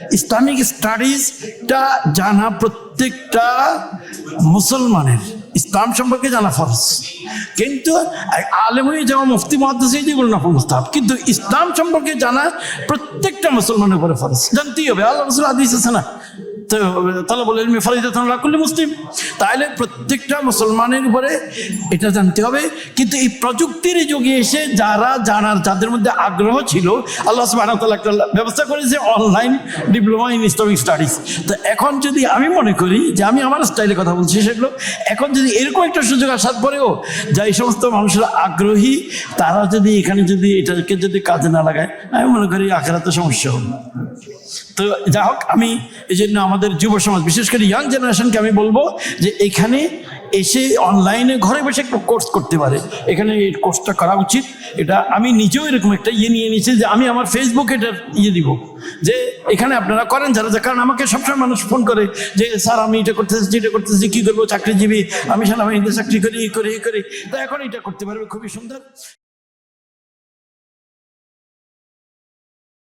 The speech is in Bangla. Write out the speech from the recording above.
ইসলামিক স্টাডিজটা জানা প্রত্যেকটা মুসলমানের। ইসলাম সম্পর্কে জানা ফরজ। কিন্তু আলেমই যেমন মুফতি মহাদ্দেশ যেগুলো না, মুস্তাহাব, কিন্তু ইসলাম সম্পর্কে জানা প্রত্যেকটা মুসলমানের উপরে ফরজ। জানতেই হবে আল্লাহ রসুল আদিস আছে না? তো তাহলে বলে করলে মুসলিম। তাহলে প্রত্যেকটা মুসলমানের উপরে এটা জানতে হবে, কিন্তু এই প্রযুক্তির যুগে এসে যারা জানার, যাদের মধ্যে আগ্রহ ছিল, আল্লাহ তাআলা একটা ব্যবস্থা করেছে, online diploma in Islamic studies. তো এখন যদি আমি মনে করি যে আমি আমার স্টাইলে কথা বলছি সেগুলো, এখন যদি এরকম একটা সুযোগ আসার পরেও যা এই সমস্ত মানুষরা আগ্রহী, তারা যদি এখানে যদি এটাকে যদি কাজে না লাগায়, আমি মনে করি আখেরাতে সমস্যা হবে। তো যা হোক, আমি এই জন্য আমাদের যুব সমাজ, বিশেষ করে ইয়াং জেনারেশনকে আমি বলব যে এখানে এসে অনলাইনে ঘরে বসে একটা কোর্স করতে পারে। এখানে এই কোর্সটা করা উচিত। এটা আমি নিজেও এরকম একটা ইয়ে নিয়ে নিয়েছি যে আমি আমার ফেসবুকে এটা ইয়ে দিব। যে এখানে আপনারা করেন যারা যা কারণ আমাকে সবসময় মানুষ ফোন করে যে, স্যার, আমি এটা করতেছি এটা করতেছি, কী করব? চাকরিজীবী, আমি স্যার সেনাবাহিনীতে চাকরি করি করি করি। তো এখন এটা করতে পারবে, খুবই সুন্দর।